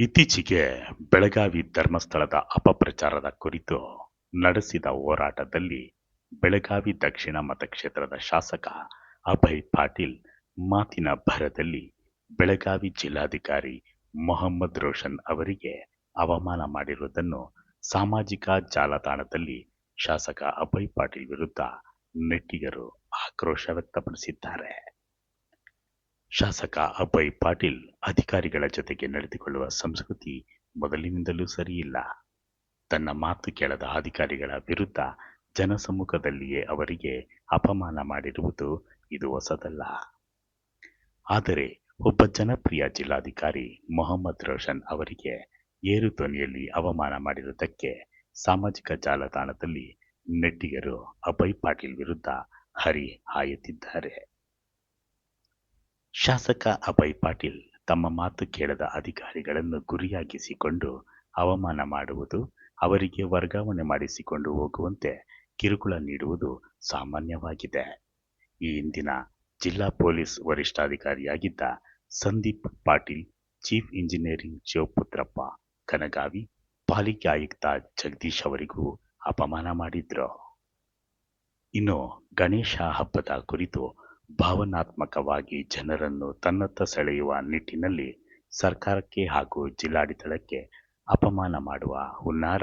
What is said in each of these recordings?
ಇತ್ತೀಚೆಗೆ ಬೆಳಗಾವಿ ಧರ್ಮಸ್ಥಳದ ಅಪಪ್ರಚಾರದ ಕುರಿತು ನಡೆಸಿದ ಹೋರಾಟದಲ್ಲಿ ಬೆಳಗಾವಿ ದಕ್ಷಿಣ ಮತಕ್ಷೇತ್ರದ ಶಾಸಕ ಅಭಯ್ ಪಾಟೀಲ್ ಮಾತಿನ ಭರದಲ್ಲಿ ಬೆಳಗಾವಿ ಜಿಲ್ಲಾಧಿಕಾರಿ ಮೊಹಮ್ಮದ್ ರೋಷನ್ ಅವರಿಗೆ ಅವಮಾನ ಮಾಡಿರುವುದನ್ನು ಸಾಮಾಜಿಕ ಜಾಲತಾಣದಲ್ಲಿ ಶಾಸಕ ಅಭಯ್ ಪಾಟೀಲ್ ವಿರುದ್ಧ ನೆಟ್ಟಿಗರು ಆಕ್ರೋಶ ವ್ಯಕ್ತಪಡಿಸಿದ್ದಾರೆ. ಶಾಸಕ ಅಭಯ್ ಪಾಟೀಲ್ ಅಧಿಕಾರಿಗಳ ಜೊತೆಗೆ ನಡೆದುಕೊಳ್ಳುವ ಸಂಸ್ಕೃತಿ ಮೊದಲಿನಿಂದಲೂ ಸರಿಯಿಲ್ಲ. ತನ್ನ ಮಾತು ಕೇಳದ ಅಧಿಕಾರಿಗಳ ವಿರುದ್ಧ ಜನಸಮ್ಮುಖದಲ್ಲಿಯೇ ಅವರಿಗೆ ಅಪಮಾನ ಮಾಡಿರುವುದು ಇದು ಹೊಸದಲ್ಲ. ಆದರೆ ಒಬ್ಬ ಜನಪ್ರಿಯ ಜಿಲ್ಲಾಧಿಕಾರಿ ಮೊಹಮ್ಮದ್ ರೋಷನ್ ಅವರಿಗೆ ಏರು ಧ್ವನಿಯಲ್ಲಿ ಅವಮಾನ ಮಾಡಿರುವುದಕ್ಕೆ ಸಾಮಾಜಿಕ ಜಾಲತಾಣದಲ್ಲಿ ನೆಟ್ಟಿಗರು ಅಭಯ್ ಪಾಟೀಲ್ ವಿರುದ್ಧ ಹರಿ ಹಾಯುತ್ತಿದ್ದಾರೆ. ಶಾಸಕ ಅಭಯ್ ಪಾಟೀಲ್ ತಮ್ಮ ಮಾತು ಕೇಳದ ಅಧಿಕಾರಿಗಳನ್ನು ಗುರಿಯಾಗಿಸಿಕೊಂಡು ಅವಮಾನ ಮಾಡುವುದು, ಅವರಿಗೆ ವರ್ಗಾವಣೆ ಮಾಡಿಸಿಕೊಂಡು ಹೋಗುವಂತೆ ಕಿರುಕುಳ ನೀಡುವುದು ಸಾಮಾನ್ಯವಾಗಿದೆ. ಈ ಹಿಂದಿನ ಜಿಲ್ಲಾ ಪೊಲೀಸ್ ವರಿಷ್ಠಾಧಿಕಾರಿಯಾಗಿದ್ದ ಸಂದೀಪ್ ಪಾಟೀಲ್, ಚೀಫ್ ಇಂಜಿನಿಯರಿಂಗ್ ಶಿವಪುತ್ರಪ್ಪ ಕನಗಾವಿ, ಪಾಲಿಕೆ ಆಯುಕ್ತ ಜಗದೀಶ್ ಅವರಿಗೂ ಅಪಮಾನ ಮಾಡಿದ್ರು. ಇನ್ನು ಗಣೇಶ ಹಬ್ಬದ ಕುರಿತು ಭಾವನಾತ್ಮಕವಾಗಿ ಜನರನ್ನು ತನ್ನತ್ತ ಸೆಳೆಯುವ ನಿಟ್ಟಿನಲ್ಲಿ ಸರ್ಕಾರಕ್ಕೆ ಹಾಗೂ ಜಿಲ್ಲಾಡಳಿತಕ್ಕೆ ಅಪಮಾನ ಮಾಡುವ ಹುನ್ನಾರ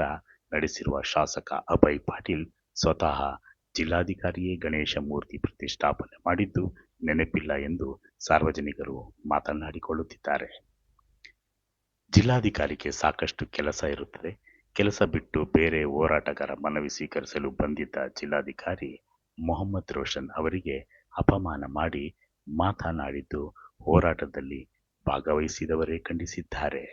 ನಡೆಸಿರುವ ಶಾಸಕ ಅಭಯ್ ಪಾಟೀಲ್ ಸ್ವತಃ ಜಿಲ್ಲಾಧಿಕಾರಿಯೇ ಗಣೇಶ ಮೂರ್ತಿ ಪ್ರತಿಷ್ಠಾಪನೆ ಮಾಡಿದ್ದು ನೆನಪಿಲ್ಲ ಎಂದು ಸಾರ್ವಜನಿಕರು ಮಾತನಾಡಿಕೊಳ್ಳುತ್ತಿದ್ದಾರೆ. ಜಿಲ್ಲಾಧಿಕಾರಿಗೆ ಸಾಕಷ್ಟು ಕೆಲಸ ಇರುತ್ತದೆ. ಕೆಲಸ ಬಿಟ್ಟು ಬೇರೆ ಹೋರಾಟಗಾರ ಮನವಿ ಸ್ವೀಕರಿಸಲು ಬಂದಿದ್ದ ಜಿಲ್ಲಾಧಿಕಾರಿ ಮೊಹಮ್ಮದ್ ರೋಷನ್ ಅವರಿಗೆ ಅಪಮಾನ ಮಾಡಿ ಮಾತನಾಡಿದ್ದು ಹೋರಾಟದಲ್ಲಿ ಭಾಗವಹಿಸಿದವರೇ ಖಂಡಿಸಿದ್ದಾರೆ.